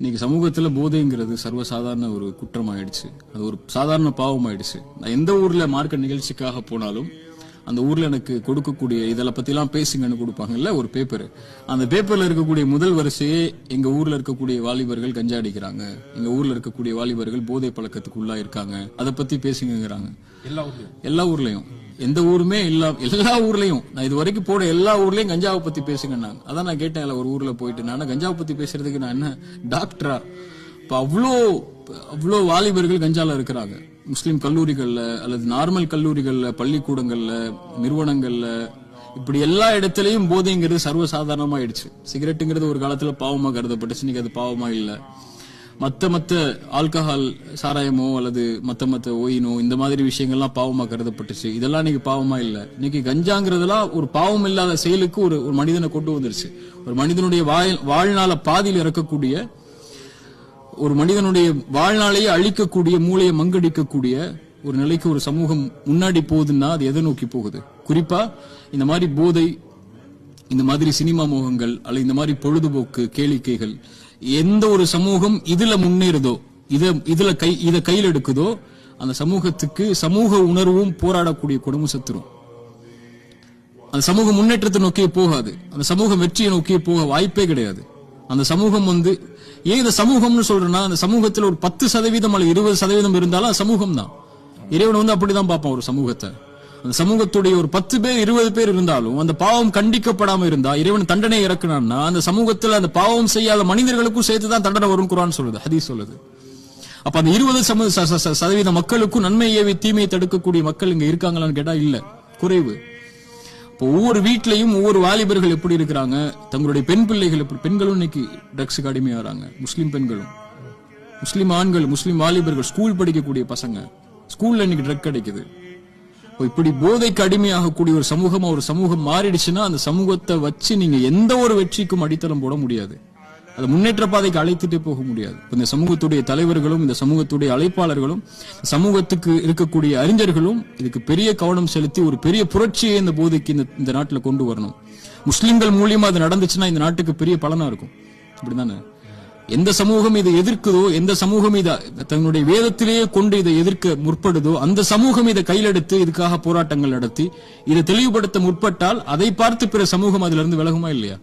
இன்னைக்கு சமூகத்துல போதைங்கிறது சர்வசாதாரண ஒரு குற்றம் ஆயிடுச்சு அது ஒரு சாதாரண பாவம் ஆயிடுச்சு நான் எந்த ஊர்ல மார்க்க நிகழ்ச்சிக்காக போனாலும் அந்த ஊர்ல எனக்கு கொடுக்கக்கூடிய இதெல்லாம் பத்திலாம் பேசுங்கன்னு கொடுப்பாங்கல்ல ஒரு பேப்பர் அந்த பேப்பர்ல இருக்கக்கூடிய முதல் வரிசையே எங்க ஊர்ல இருக்கக்கூடிய வாலிபர்கள் கஞ்சா அடிக்கிறாங்க எங்க ஊர்ல இருக்கக்கூடிய வாலிபர்கள் போதை பழக்கத்துக்கு உள்ளா இருக்காங்க. அதை பத்தி பேசுங்கிறாங்க எல்லா ஊர்லயும்? எல்லா ஊர்லயும். எந்த ஊருமே இல்ல எல்லா ஊர்லயும். நான் இது வரைக்கும் போன எல்லா ஊர்லயும் கஞ்சாவை பத்தி பேசுங்கன்னாங்க. அதான் நான் கேட்டேன் ஒரு ஊர்ல போயிட்டு. நான் கஞ்சாவை பத்தி பேசுறதுக்கு நான் என்ன டாக்டரா இப்ப அவ்வளோ அவ்வளோ வாலிபர்கள் கஞ்சால இருக்கிறாங்க. முஸ்லீம் கல்லூரிகள்ல அல்லது நார்மல் கல்லூரிகள்ல பள்ளிக்கூடங்கள்ல நிறுவனங்கள்ல இப்படி எல்லா இடத்துலயும் போதைங்கிறது சர்வசாதாரணமாயிடுச்சு. சிகரெட்டுங்கிறது ஒரு காலத்துல பாவமா கருதப்பட்டுச்சு இன்னைக்கு அது பாவமா இல்ல. மத்த மத்த ஆல்கஹால் சாராயமோ அல்லது மத்த மத்த ஓயினோ இந்த மாதிரி விஷயங்கள்லாம் பாவமா கருதப்பட்டுச்சு. இதெல்லாம் இன்னைக்கு பாவமா இல்ல. இன்னைக்கு கஞ்சாங்கிறதுலாம் ஒரு பாவம் இல்லாத செயலுக்கு ஒரு ஒரு மனிதனை கொண்டு வந்துருச்சு. ஒரு மனிதனுடைய வாழ்- வாழ்நாள பாதியில் இறக்கக்கூடிய ஒரு மனிதனுடைய வாழ்நாளையே அழிக்கக்கூடிய மூளையை மங்கடிக்கக்கூடிய ஒரு நிலைக்கு ஒரு சமூகம் முன்னாடி போகுதுன்னா அது எதை நோக்கி போகுது? குறிப்பா இந்த மாதிரி போதை இந்த மாதிரி சினிமா மோகங்கள் அல்ல இந்த மாதிரி பொழுதுபோக்கு கேளிக்கைகள் எந்த ஒரு சமூகம் இதுல முன்னேறுதோ இத இதுல கை இத கையில் எடுக்குதோ அந்த சமூகத்துக்கு சமூக உணர்வும் போராடக்கூடிய குடும்பம் சத்துரும். அந்த சமூகம் முன்னேற்றத்தை நோக்கியே போகாது. அந்த சமூகம் வெற்றியை நோக்கியே போக வாய்ப்பே கிடையாது. அந்த சமூகம் வந்து ஏன் இந்த சமூகம்னு சொல்றேன்னா அந்த சமூகத்துல ஒரு பத்து சதவீதம் அல்ல இருபது சதவீதம் இருந்தாலும் சமூகம் தான். இறைவன் வந்து அப்படிதான் பார்ப்பான் ஒரு சமூகத்தை. அந்த சமூகத்துடைய ஒரு பத்து பேர் இருபது பேர் இருந்தாலும் அந்த பாவம் கண்டிக்கப்படாம இருந்தா இறைவன் தண்டனை இறக்குனான்னா அந்த சமூகத்துல அந்த பாவம் செய்யாத மனிதர்களுக்கும் சேர்த்து தான் தண்டனை வரும் குரான் சொல்லுது ஹதீஸ் சொல்லுது. அப்ப அந்த இருபது சம- சதவீத மக்களுக்கும் நன்மை ஏவி தீமையை தடுக்கக்கூடிய மக்கள் இங்க இருக்காங்களான்னு கேட்டா இல்ல. குறைவு. இப்போ ஒவ்வொரு வீட்லயும் ஒவ்வொரு வாலிபர்கள் எப்படி இருக்கிறாங்க? தங்களுடைய பெண் பிள்ளைகள் எப்படி பெண்களும் இன்னைக்கு ட்ரக்ஸுக்கு அடிமையாகிறாங்க முஸ்லீம் பெண்களும். முஸ்லீம் ஆண்கள் முஸ்லீம் வாலிபர்கள் ஸ்கூல் படிக்கக்கூடிய பசங்க. ஸ்கூல்ல இன்னைக்கு ட்ரக் கிடைக்குது. இப்போ இப்படி போதைக்கு அடிமையாகக்கூடிய ஒரு சமூகமா ஒரு சமூகம் மாறிடுச்சுன்னா அந்த சமூகத்தை வச்சு நீங்க எந்த ஒரு வெற்றிக்கும் அடித்தளம் போட முடியாது. அது முன்னேற்ற பாதைக்கு அழைத்துட்டே போக முடியாது. இந்த சமூகத்துடைய தலைவர்களும் இந்த சமூகத்துடைய அழைப்பாளர்களும் சமூகத்துக்கு இருக்கக்கூடிய அறிஞர்களும் இதுக்கு பெரிய கவனம் செலுத்தி ஒரு பெரிய புரட்சியை இந்த போதைக்கு இந்த இந்த நாட்டுல கொண்டு வரணும். முஸ்லிம்கள் மூலியமா அது நடந்துச்சுன்னா இந்த நாட்டுக்கு பெரிய பலனா இருக்கும். அப்படிதானே? எந்த சமூகம் இதை எதிர்க்குதோ எந்த சமூகம் இதை தன்னுடைய வேதத்திலேயே கொண்டு இதை எதிர்க்க முற்படுதோ அந்த சமூகம் இதை கையிலெடுத்து இதுக்காக போராட்டங்கள் நடத்தி இதை தெளிவுபடுத்த முற்பட்டால் அதை பார்த்து பிற சமூகம் அதிலிருந்து விலகுமா இல்லையா?